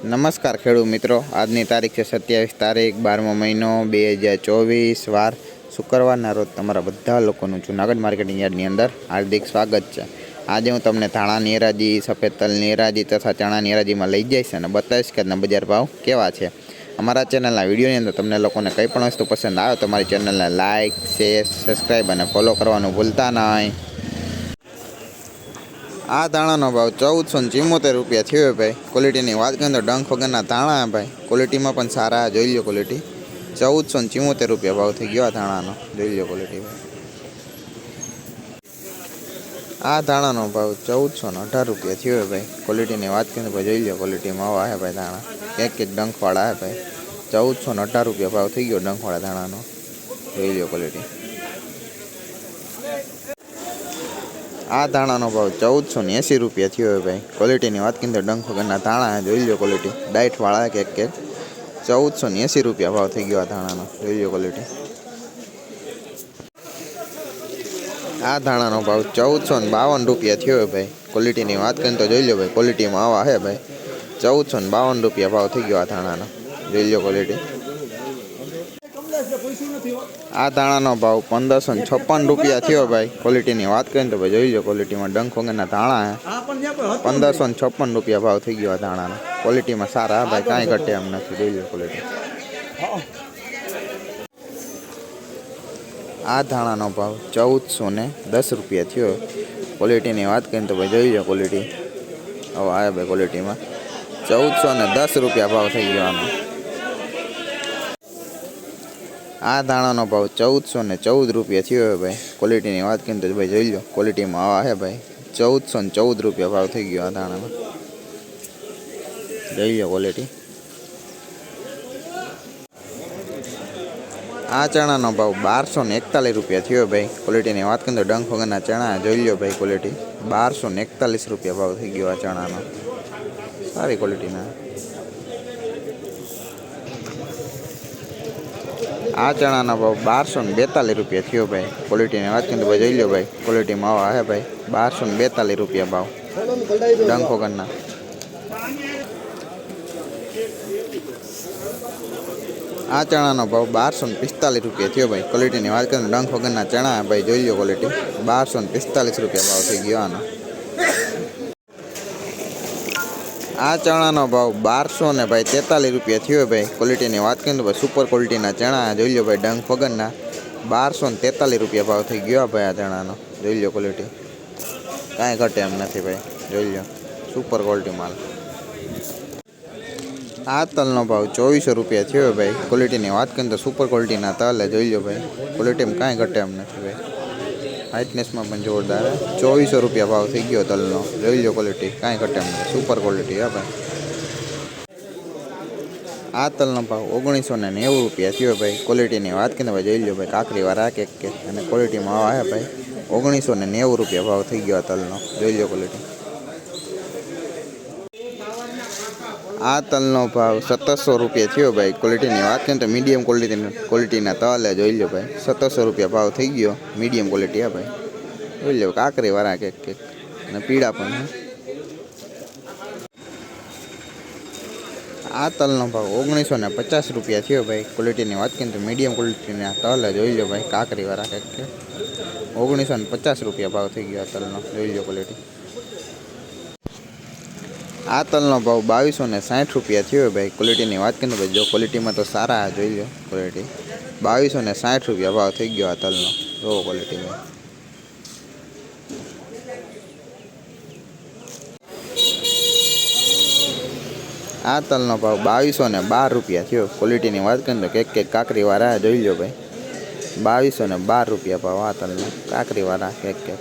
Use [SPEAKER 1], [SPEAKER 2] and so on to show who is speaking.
[SPEAKER 1] નમસ્કાર ખેડૂત મિત્રો. આજની તારીખ છે સત્યાવીસ તારીખ, બારમો મહિનો બે હજાર ચોવીસ, વાર શુક્રવારના રોજ તમારા બધા લોકોનું જુનાગઢ માર્કેટિંગ યાર્ડની અંદર હાર્દિક સ્વાગત છે. આજે હું તમને ધાણાની હરાજી સફેદ તલની હરાજી તથા ચણાની હરાજીમાં લઈ જઈશ અને બતાવીશ કે બજાર ભાવ કેવા છે. અમારા ચેનલના વિડીયોની અંદર તમને લોકોને કંઈ પણ વસ્તુ પસંદ આવે તો અમારી ચેનલને લાઇક શેર, સબસ્ક્રાઈબ અને ફોલો કરવાનું ભૂલતા નહીં. આ ધાણાનો ભાવ ચૌદસો ને ચિમ્મોતેર રૂપિયા થયો ભાઈ ક્વોલિટીની વાત કરીએ તો ડંખ વગરના ધાણા ભાઈ ક્વોલિટીમાં પણ સારા જોઈ લો ક્વોલિટી ચૌદસો ને ચિમ્મોતેર રૂપિયા ભાવ થઈ ગયો આ ધાણાનો જોઈ લો ક્વોલિટી ભાઈ આ ધાણાનો ભાવ ચૌદસો ને અઢાર રૂપિયા થયો ભાઈ ક્વોલિટીની વાત કરીએ તો ભાઈ જોઈ લો ક્વોલિટીમાં આવા હે ભાઈ ધાણા એક એક ડંખવાળા હે ભાઈ ચૌદસો ને અઢાર રૂપિયા ભાવ થઈ ગયો ડંખવાળા ધાણાનો જોઈ લો ક્વોલિટી આ ધાણાનો ભાવ ચૌદસો ને એંસી રૂપિયા થયો હોય ભાઈ. ક્વોલિટીની વાત કરીને ડંખ વગરના ધાણા, જોઈ લો ક્વોલિટી ડાયટવાળા કે કે. ચૌદસો ને એંસી રૂપિયા ભાવ થઈ ગયો આ ધાણાનો. જોઈ લો ક્વોલિટી આ ધાણાનો ભાવ ચૌદસો ને બાવન રૂપિયા થયો હોય ભાઈ. ક્વોલિટીની વાત કરીને તો જોઈ લો ભાઈ ક્વોલિટીમાં આવા હે ભાઈ. ચૌદસો ને બાવન રૂપિયા ભાવ થઈ ગયો આ ધાણાનો. જોઈ લો ક્વોલિટી આ ધાણાનો ભાવ પંદરસો ને છપ્પન રૂપિયા થયો ભાઈ. ક્વોલિટીની વાત કરીને તો ભાઈ જોઈ લો ક્વોલિટીમાં ડંખ વગરના ધાણા હે. પંદરસો ને છપ્પન રૂપિયા ભાવ થઈ ગયો આ ધાણાનો. ક્વોલિટીમાં સારા ભાઈ કાંઈ ઘટે એમ નથી જોઈ લો ક્વોલિટી આ ધાણાનો ભાવ ચૌદસો ને દસ રૂપિયા થયો. ક્વોલિટીની વાત કરીએ તો ભાઈ જોઈ લો ક્વોલિટી હવે આવે ભાઈ ક્વોલિટીમાં ચૌદસો ને દસ રૂપિયા ભાવ થઈ ગયો આનો. આ દાણાનો ભાવ ચૌદસો ને ચૌદ રૂપિયા થયો હોય ભાઈ. ક્વોલિટીની વાત કરીને તો ભાઈ જોઈ લો ક્વોલિટીમાં આવા હે ભાઈ. ચૌદસો ને ચૌદ રૂપિયા ભાવ થઈ ગયો આ દાણાનો જોઈ લો ક્વોલિટી આ ચણાનો ભાવ બારસો ને એકતાલીસ રૂપિયા થયો ભાઈ. ક્વોલિટીની વાત કરીએ તો ડંખ વગરના ચણા, જોઈ લો ભાઈ ક્વોલિટી બારસો ને એકતાલીસ રૂપિયા ભાવ થઈ ગયો આ ચણાનો. સારી ક્વોલિટીના આ ચણાનો ભાવ બારસો ને બેતાલીસ રૂપિયા થયો ભાઈ. ક્વોલિટીની વાત કરીને ભાઈ જોઈ લો ભાઈ. ક્વોલિટીમાં આવા હે ભાઈ. બારસો ને બેતાલીસ રૂપિયા ભાવ. ડંખો વગરના. આ ચણાનો ભાવ બારસો ને પિસ્તાલીસ રૂપિયા થયો ભાઈ. ક્વોલિટીની વાત કરીને ડંખ વગરના ચણા ભાઈ. જોઈ લો ક્વોલિટી બારસો ને પિસ્તાલીસ રૂપિયા ભાવ થઈ ગયો આનો. આ ચણાનો ભાવ બારસો ને ભાઈ તેતાલીસ રૂપિયા થયો ભાઈ. ક્વોલિટીની વાત કરીએ તો ભાઈ સુપર ક્વોલિટીના ચણા. જોઈ લો ભાઈ ડંગ ફગનના બારસો ને તેતાલીસ રૂપિયા ભાવ થઈ ગયો ભાઈ આ ચણાનો. જોઈ લો ક્વોલિટી કાંઈ ઘટે એમ નથી ભાઈ. જોઈ લો. સુપર ક્વોલિટી માલ. આ તલનો ભાવ ચોવીસો રૂપિયા થયો ભાઈ. ક્વોલિટીની વાત કરીએ તો સુપર ક્વોલિટીના તલ જોઈ લો ભાઈ. ક્વોલિટીમાં કાંઈ ઘટે એમ નથી ભાઈ. હાઇટનેસમાં પણ જોરદાર. ચોવીસો રૂપિયા ભાવ થઈ ગયો તલનો. જોઈ લો ક્વોલિટી કાંઈ ઘટે નહીં. સુપર ક્વોલિટી હા ભાઈ. આ તલનો ભાવ ઓગણીસો ને નેવું રૂપિયા થયો ભાઈ. ક્વોલિટીની વાત કરીને ભાઈ જોઈ લો ભાઈ કાકરી વાળા કે. અને ક્વોલિટીમાં આવ્યા ભાઈ. ઓગણીસો ને નેવું રૂપિયા ભાવ થઈ ગયો તલનો. જોઈ લો ક્વોલિટી આ તલનો ભાવ સત્તરસો રૂપિયા થયો ભાઈ. ક્વોલિટીની વાત કરીએ તો મીડિયમ ક્વોલિટી ક્વોલિટીના તલ જોઈ લો ભાઈ. સત્તરસો રૂપિયા ભાવ થઈ ગયો. મીડિયમ ક્વોલિટી હા ભાઈ. જોઈ લો કાંકરીવાળા કેક કેક. અને પીળા પણ આ તલનો ભાવ ઓગણીસો ને પચાસ રૂપિયા થયો ભાઈ. ક્વોલિટીની વાત કરીએ તો મીડિયમ ક્વોલિટીના તલ જોઈ લો ભાઈ. કાકરીવાળા કેક કે ઓગણીસો ને પચાસ રૂપિયા ભાવ થઈ ગયો આ તલનો. જોઈ લો ક્વોલિટી આ તલનો ભાવ બાવીસો ને સાઠ રૂપિયા થયો ભાઈ. ક્વોલિટીની વાત કરીએ તો ભાઈ જો ક્વોલિટીમાં તો સારા જોઈ લો ક્વોલિટી બાવીસો ને સાઠ રૂપિયા ભાવ થઈ ગયો આ તલનો. જોવો ક્વોલિટીમાં આ તલનો ભાવ બાવીસો ને બાર રૂપિયા થયો. ક્વોલિટીની વાત કરીને તો કેક કેક કાકરીવાળા જોઈ લો ભાઈ. બાવીસો ને બાર રૂપિયા ભાવ આ તલનો. કાકરીવાળા કેક કેક